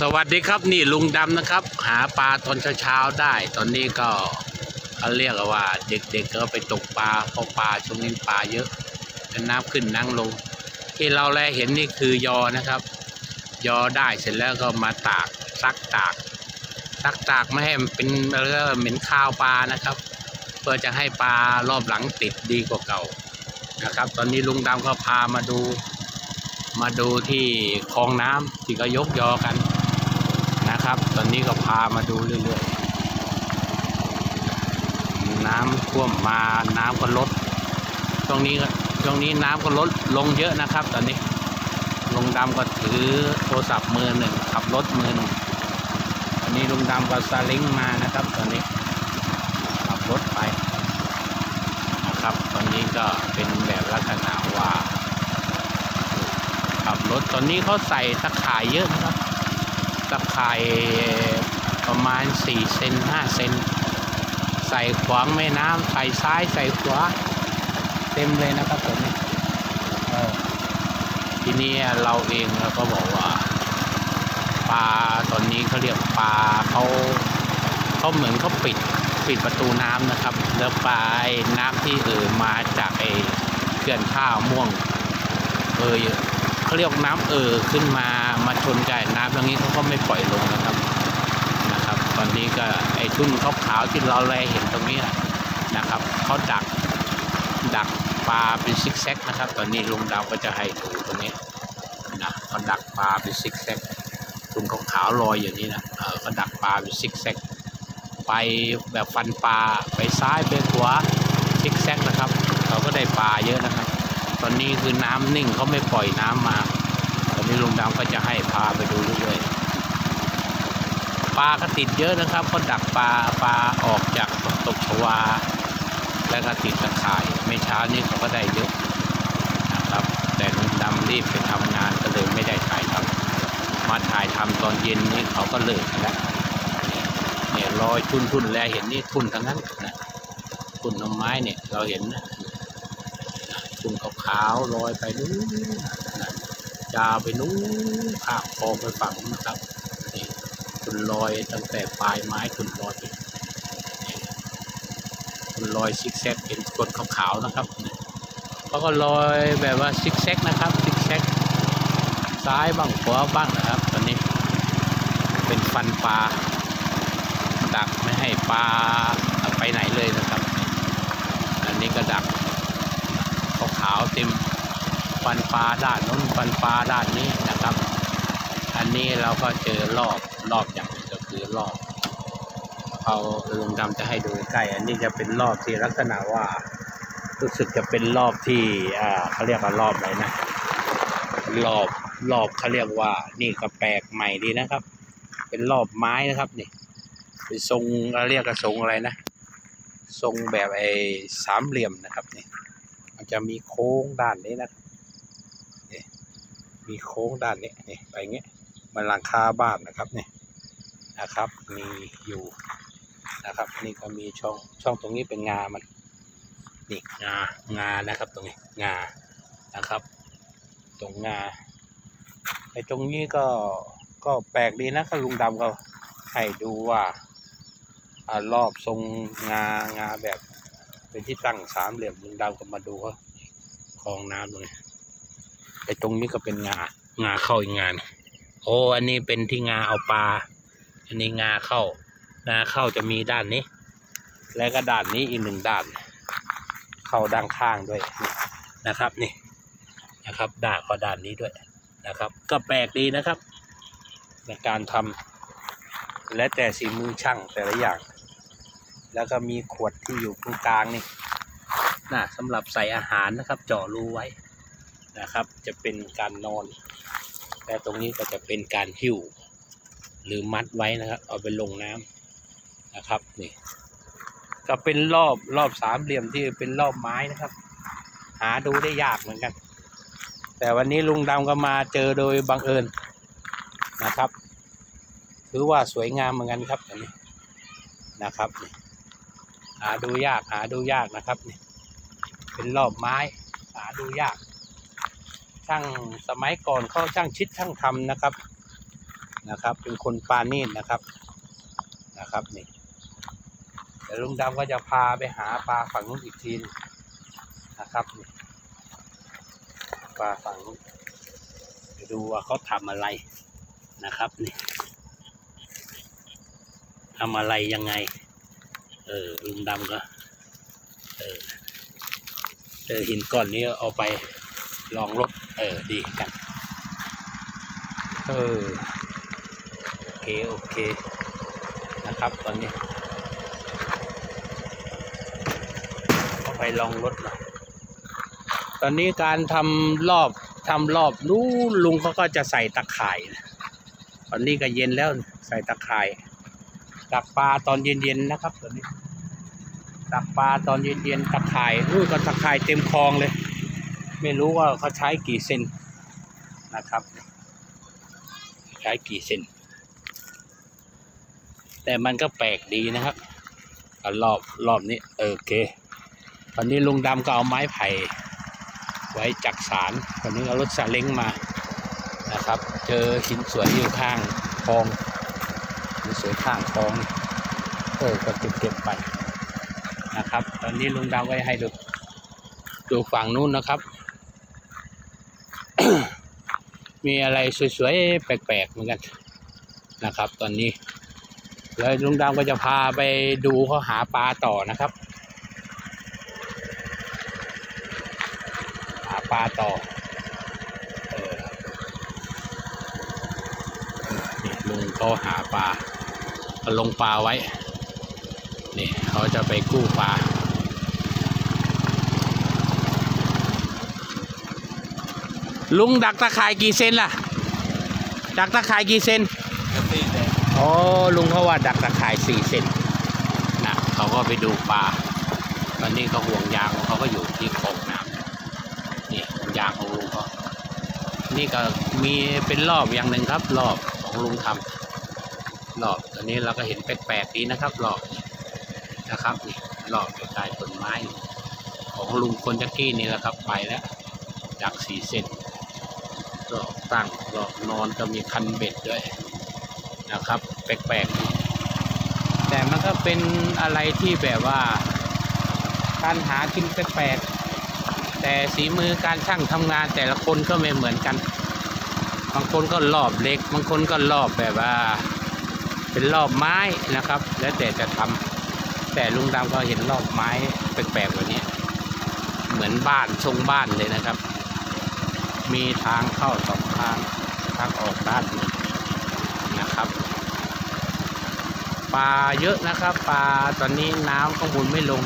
สวัสดีครับนี่ลุงดำนะครับ หาปลาตอนเช้าๆได้ ตอนนี้ก็เขาเรียกว่า เด็กๆก็ไปตกปลาเพราะปลาช่วงนี้ปลาเยอะน้ำขึ้นน้ำลง ที่เราแลเห็นนี่คือยอนะครับ ยอได้เสร็จแล้วก็มาตากซักตากซักตากไม่ให้มันเป็นเรื่องเหม็นคาวปลานะครับ เพื่อจะให้ปลารอบหลังติดดีกว่าเก่านะครับ ตอนนี้ลุงดำก็พามาดูมาดูที่คลองน้ำที่ก็ยกยอกัน นะครับ ตอนนี้ก็พามาดูเรื่อยๆ น้ำท่วมมาน้ำก็ลด ตรงนี้ก็ตรงนี้น้ำก็ลดลงเยอะนะครับ ตอนนี้ ลุงดำก็ถือโทรศัพท์มือหนึ่งขับรถมือหนึ่งตอนนี้ลุงดำก็ซาเล้งมานะครับ ตอนนี้ขับรถไปนะครับ ตอนนี้ก็เป็นแบบลักษณะว่าขับรถตอนนี้เขาใส่ตะข่ายเยอะนะครับ ตะข่ายประมาณ4เซน5เซนใส่ขวางแม่น้ำใส่ซ้ายใส่ขวาเต็มเลยนะครับตอนนี้เออทีนี้เราเองเราก็บอกว่าปลาตอนนี้เขาเรียกปลาเขาเขาเหมือนเขาปิดปิดประตูน้ำนะครับ แล้วปลาน้ำที่เออมาจากไอ้เขื่อนข้าวม่วงเออ เขาเรียกน้ำเออขึ้นมามาชนกับน้ำตรงนี้เขาก็ไม่ปล่อยลงนะครับนะครับ ตอนนี้ก็ไอ้ทุ่นขาวๆที่เราแลเห็นตรงนี้นะครับเขาดักดักปลาเป็นซิกแซกนะครับ ตอนนี้ลุงดาวก็จะให้ดูตรงนี้นะเขาดักปลาเป็นซิกแซกทุ่นขาวๆลอยอย่างนี้นะเออเขาดักปลาเป็นซิกแซกไปแบบฟันปลาไปซ้ายไปขวาซิกแซกนะครับเขาก็ได้ปลาเยอะนะครับ ตอนนี้คือน้ำนิ่งเขาไม่ปล่อยน้ำมา ตอนนี้ลุงดำก็จะให้พาไปดูเรื่อยๆปลาก็ติดเยอะนะครับก็ดักปลาปลาออกจากตกชวา แล้วก็ติดตะข่าย ไม่ช้านี้เขาก็ได้เยอะนะครับ แต่ลุงดำรีบไปทำงานก็เลยไม่ได้ถ่ายทำมาถ่ายทำตอนเย็นนี้เขาก็เลิกนแล้วเนี่ยรอยทุนทุนๆแล้วเห็นนี่ทุนทั้งนั้นนะทุนน้ำไม้เนี่ยเราเห็นนะ คุณขาวๆลอยไปนู้นนะยาวไปนู้นข้ามคลองไปฝั่งนะครับนี่คุณลอยตั้งแต่ปลายไม้คุณลอยไปคุณลอยซิกแซกเป็นกดขาวๆนะครับเขาก็ลอยแบบว่าซิกแซกนะครับซิกแซกซ้ายบ้างขวาบ้างนะครับตอนนี้เป็นฟันปลาดักไม่ให้ปลาไปไหนเลยนะครับ อันนี้ก็ดักาวเต็มฟันปลาด้านนู้นฟันปลาด้านนี้นะครับ อันนี้เราก็เจอรอบรอบอย่างนึ่งก็คือรอบเขาลุงดำจะให้ดูใกล้ อันนี้จะเป็นรอบที่ลักษณะว่ารู้สึกจะเป็นรอบที่อ่าเขาเรียกว่ารอบอะไรนะรอบรอบเขาเรียกว่า นี่ก็แปลกใหม่ดีนะครับ เป็นรอบไม้นะครับนี่เป็นทรงเราเรียกกระทรงอะไรนะ ทรงแบบไอ้สามเหลี่ยมนะครับนี่ จะมีโค้งด้านนี้นะนี่มีโค้งด้านนี้นี่ไปงเงี้ยมันหลังคาบ้านนะครับนี่นะครับ มีอยู่นะครับ นี่ก็มีช่องช่องตรงนี้เป็นงามันนี่งางานะครับ ตรงนี้งานะครับ ตรงงาไอ้ตรงนี้ก็ก็แปลกดีนะก็ลุงดำก็ให้ดูว่าอารอบทรงงางาแบบ เป็นที่ตั้งสามเหลี่ยมลุงดำก็มาดูว่าคลองน้ำตรงนี้ไอ้ตรงนี้ก็เป็นงางาเข้าอีกงาน โอ้อันนี้เป็นที่งาเอาปลาอันนี้งาเข้างาเข้าจะมีด้านนี้ แล้วก็ด้านนี้อีกหนึ่งด้าน เข้าด้านข้างด้วยนะครับนี่นะครับด้านก็ด้านนี้ด้วยนะครับ ก็แปลกดีนะครับ ในการทำและแต่สีมือช่างแต่ละอย่าง แล้วก็มีขวดที่อยู่ตรงกลางนี่นะสำหรับใส่อาหารนะครับ เจาะรูไว้นะครับ จะเป็นการนอน และตรงนี้ก็จะเป็นการหิ้ว หรือมัดไว้นะครับ เอาไปลงน้ำนะครับนี่ก็เป็นรอบรอบสามเหลี่ยมที่เป็นรอบไม้นะครับ หาดูได้ยากเหมือนกัน แต่วันนี้ลุงดำก็มาเจอโดยบังเอิญนะครับ ถือว่าสวยงามเหมือนกันครับอันนี้นะครับนี่ หาดูยากหาดูยากนะครับนี่เป็นรอบไม้ หาดูยาก ช่างสมัยก่อนเขาช่างชิดช่างทำนะครับนะครับ เป็นคนปานีตนะครับนะครับนี่เดี๋ยวลุงดำก็จะพาไปหาปลาฝั่งนู้นอีกทีนนะครับนี่ปลาฝั่งนู้นไปดูว่าเขาทำอะไรนะครับนี่ทำอะไรยังไง เออลุงดำก็เออเจอหินก้อนนี้เอาไปลองรถเออดีกันเออโอเคโอเคนะครับตอนนี้เอาไปลองรถหน่อยตอนนี้การทำรอบทำรอบนู้ลุงเขาก็จะใส่ตะข่ายนะตอนนี้ก็เย็นแล้วใส่ตะข่าย ดักปลาตอนเย็นๆนะครับตอนนี้ดักปลาตอนเย็นๆตะข่ายอุ้ยก็ตะข่ายเต็มคลองเลย ไม่รู้ว่าเขาใช้กี่เซนนะครับ ใช้กี่เซนแต่มันก็แปลกดีนะครับอะรอบรอบนี้เออโอเค ตอนนี้ลุงดำก็เอาไม้ไผ่ไว้จักสารตอนนี้เอารถซาเล้งมานะครับ เจอหินสวยอยู่ข้างคลอง สวยข้างคลองเออก็เก็บเก็บไปนะครับ ตอนนี้ลุงดาวก็ให้ดูดูฝั่งนู้นนะครับ มีอะไรสวยๆแปลกๆเหมือนกันนะครับ ตอนนี้แล้วลุงดำก็จะพาไปดูเขาหาปลาต่อนะครับ หาปลาต่อเออลุงเขาหาปลา ลงปลาไว้ นี่เขาจะไปกู้ปลา ลุงดักตะข่ายกี่เซนล่ะ ดักตะข่ายกี่เซนอ๋อลุงเขาว่าดักตะข่ายสี่เซนนะเขาก็ไปดูปลา ตอนนี้เขาห่วงยางของเขาก็อยู่ที่โคกน้ำนี่ยางของลุงเขานี่ก็มีเป็นรอบอย่างหนึ่งครับ รอบของลุงทำ รอบตอนนี้เราก็เห็นแปลกๆดีนะครับรอบนะครับนี่รอบใกล้ๆต้นไม้ ของลุงคนจักกี้นี่แหละครับไปแล้วจากสี่เซนรอบตั้งรอบนอนก็มีคันเบ็ดด้วยนะครับ แปลกๆ แต่มันก็เป็นอะไรที่แบบว่า การหากินแปลกๆแต่สีมือการช่างทำงานแต่ละคนก็ไม่เหมือนกัน บางคนก็รอบเล็ก บางคนก็รอบแบบว่า เป็นรอบไม้นะครับ แล้วแต่จะทำแต่ลุงดำก็เห็นรอบไม้แปลกๆแบบนี้ เหมือนบ้านทรงบ้านเลยนะครับ มีทางเข้าสองทางทางออกด้านหนึ่งนะครับปลาเยอะนะครับปลาตอนนี้น้ำข้างบนไม่ลง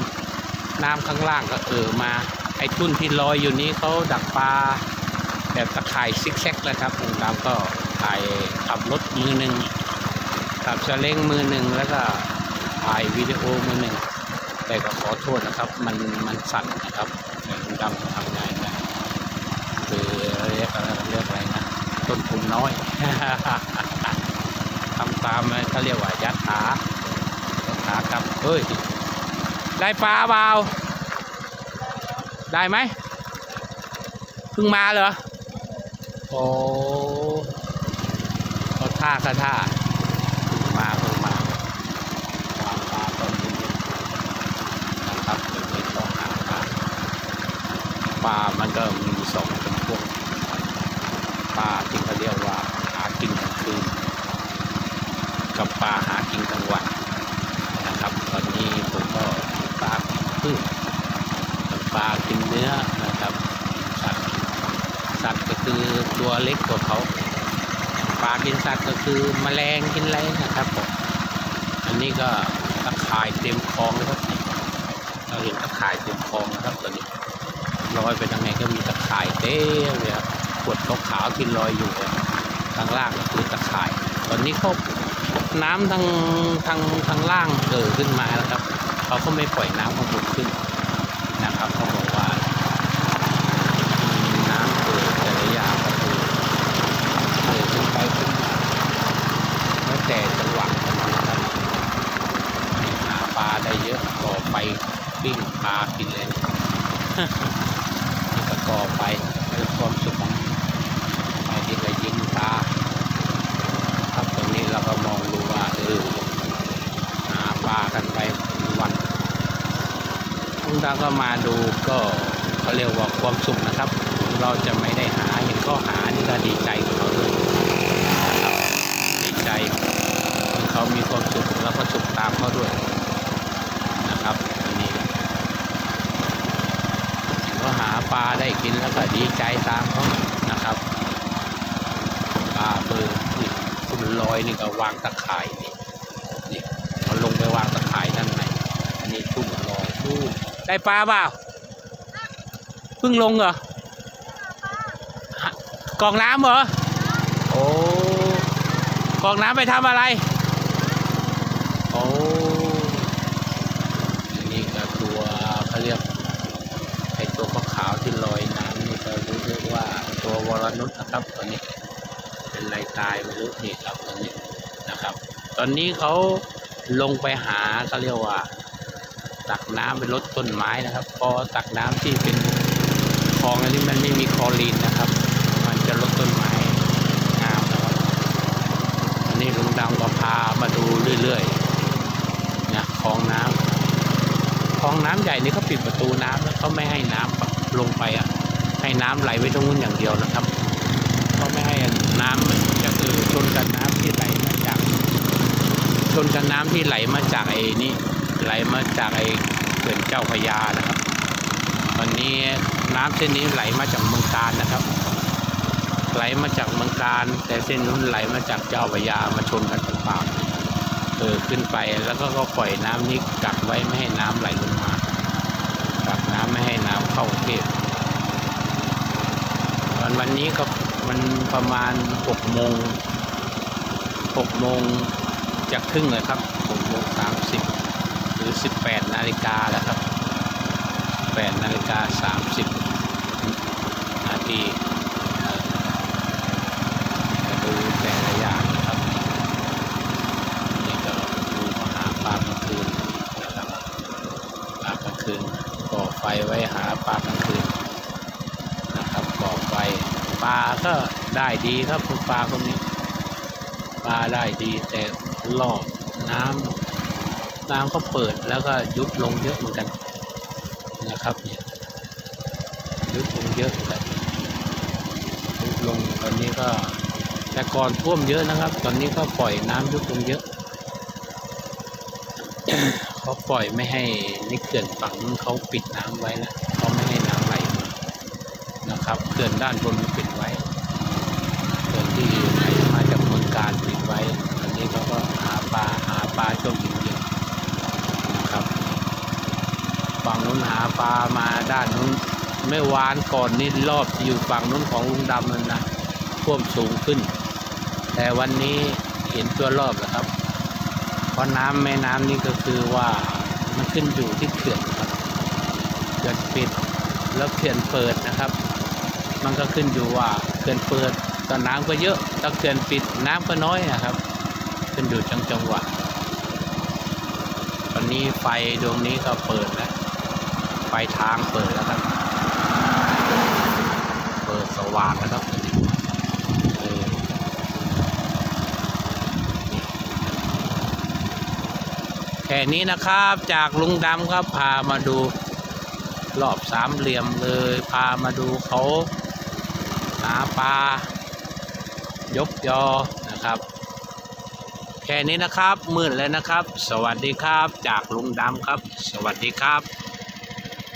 น้ำข้างล่างก็เอ่อมา ไอ้ทุ่นที่ลอยอยู่นี้เขาดักปลาแบบตะข่ายซิกแซกนะครับลุงดำก็ถ่ายขับรถมือหนึ่ง ขับสเล้งมือหนึ่งแล้วก็ถ่ายวิดีโอมือหนึ่งแต่ก็ขอโทษนะครับ มันมันสั่นนะครับแต่ลุงดำทำไงนะคือเรียกอะไรเรียกอะไรนะต้นทุนน้อยทำตามเขาเรียกว่ายัดขายัดขากับเฮ้ยได้ปลาเปล่าได้ไหมเพิ่งมาเหรอโอ้ท่าเขาท่าเพิ่งมาเพิ่งมา ปลาปลาตอนนี้ นะครับเดี๋ยวไม่ต้องหาปลาปลามันก็มีสองจำพวกปลาที่เขาเรียกว่าหากินกลางคืนกับปลาหากินกลางวันนะครับ ตอนนี้ผมก็ปลาพึ่งปลากินเนื้อนะครับสัตว์สัตว์ก็คือตัวเล็กกว่าเขาปลากินสัตว์ก็คือแมลงกินอะไรนะครับผมอันนี้ก็ตะข่ายเต็มคลองเลยครับ เราเห็นตะข่ายเต็มคลองนะครับตอนนี้ลอยไปทางไหนก็มีตะข่ายเต็มเลยครับขวดขาวๆที่ลอยอยู่อะข้างล่างก็คือตะข่าย ตอนนี้เขาน้ำทางทางทางล่างเกิดขึ้นมาแล้วครับเขาก็ไม่ปล่อยน้ำข้างบนขึ้นนะครับเขาบอกว่าน้ำเกิดแต่ละอย่างก็คือเกิดขึ้นไปขึ้นมาแล้วแต่จังหวะนะครับหาปลาได้เยอะก่อไฟ ปิ้งปลากินเลยนี่ก็ก่อไปเป็นความสุขของไปที่ไปยิงปลาครับตรงนี้เราก็มองดูว่าเออหาปลากันไปวันคุณตาก็มาดูก็เขาเรียกว่าความสุขนะครับ เราจะไม่ได้หาเห็นเขาหานี่ก็ดีใจของเราด้วยดีใจเขามีความสุขแล้วก็สุขตามเขาด้วย หาปลาได้กินแล้วก็ดีใจตามเขานะครับปลาเบอร์นี่คุณลอยนี่ก็วางตะข่ายนี่นี่มันลงไปวางตะข่ายด้านในอันนี้ทุ่งลอยดูได้ปลาเปล่าเพิ่งลงเหรอกอกน้ำเหรอโอ้กอกน้ำไปทำอะไรโอ้อันนี่ก็ตัวเขาเรียก ไอตัวขาวๆที่ลอยน้ำนี่ก็รู้เรียกว่าตั วรนุชนะครับตัวนี้ เป็นลายตายไม่รู้นี่ครับตัวนี้นะครับ ตอนนี้เขาลงไปหาเขาเรียกว่า ตักน้ำไปลดต้นไม้นะครับ พอตักน้ำที่เป็นคลองอันนี้มันไม่มีคลอรีนนะครับ มันจะลดต้นไม้งามนะครับอันนี้ลุงดำก็พามาดูเรื่อยๆนะคลองน้ำคลองน้ำใหญ่นี่เขาปิดประตูน้ำแล้วเขาไม่ให้น้ำลงไปอะ ให้น้ำไหลไปตรงนู้นอย่างเดียวนะครับเขาไม่ให้น้ำมันก็คือชนกับน้ำที่ไหลมาจาก ชนกับน้ำที่ไหลมาจากไอ้นี่ไหลมาจากไอ้เขื่อนเจ้าพยานะครับวันนี้น้ำเส้นนี้ไหลมาจากเมืองการนะครับ ไหลมาจากเมืองการ แต่เส้นนู้นไหลมาจากเจ้าพยามาชนกันตรงปากเออขึ้นไปแล้วก็ก็ปล่อยน้ำนี้กักไว้ไม่ให้น้ำไหลลงมากักน้ำไม่ให้น้ำเข้ากรุงเทพ วันวันนี้ก็มันประมาณหกโมงหกโมงจากครึ่งเลยครับหกโมงสามสิบหรือสิบแปดนาฬิกาแล้วครับแปดนาฬิกาสามสิบนาทีดูแต่ละอย่างนะครับนี่ก็ดูหาปลากลางคืนนะครับปลากลางคืนก่อไฟไว้หาปลากลางคืน อไฟปลาก็ได้ดีครับคุณปลาคนนี้ปลาได้ดีแต่รอบน้ำน้ำก็เปิดแล้วก็ยุบลงเยอะเหมือนกันนะครับเนี่ยยุบลงเยอะเหมือนกันยุบลงตอนนี้ก็ แต่ก่อนท่วมเยอะนะครับ ตอนนี้ก็ปล่อยน้ำยุบลงเยอะเขาปล่อยไม่ให้นี่เขื่อนฝั่งนู้นเขาปิดน้ำไว้แล้วเขาไม่ให้น้ำ นะครับเขื่อนด้านบนปิดไว้เขื่อนที่ไหลมาจากเมืองการปิดไว้อันนี้เขาก็หาปลาหาปลาช่วงเย็นๆนะครับฝั่งนู้นหาปลามาด้านนู้นเมื่อวานก่อนนี่รอบอยู่ฝั่งนู้นของลุงดำนั่นนะท่วมสูงขึ้น แต่วันนี้เห็นตัวรอบแล้วครับ เพราะน้ำแม่น้ำนี่ก็คือว่ามันขึ้นอยู่ที่เขื่อนครับเขื่อนปิดแล้วเขื่อนเปิดนะครับ มันก็ขึ้นอยู่ว่าเขื่อนเปิดตอนน้ำก็เยอะถ้าเขื่อนปิดน้ำก็น้อยนะครับ ขึ้นอยู่จังจังหวะตอนนี้ไฟดวงนี้ก็เปิดแล้วไฟทางเปิดแล้วครับ เปิดสว่างแล้วครับแค่นี้นะครับจากลุงดำครับพามาดูรอบสามเหลี่ยมเลย พามาดูเขาาปลายกยอนะครับ แค่นี้นะครับมืดแล้วนะครับ สวัสดีครับจากลุงดำครับ สวัสดีครับ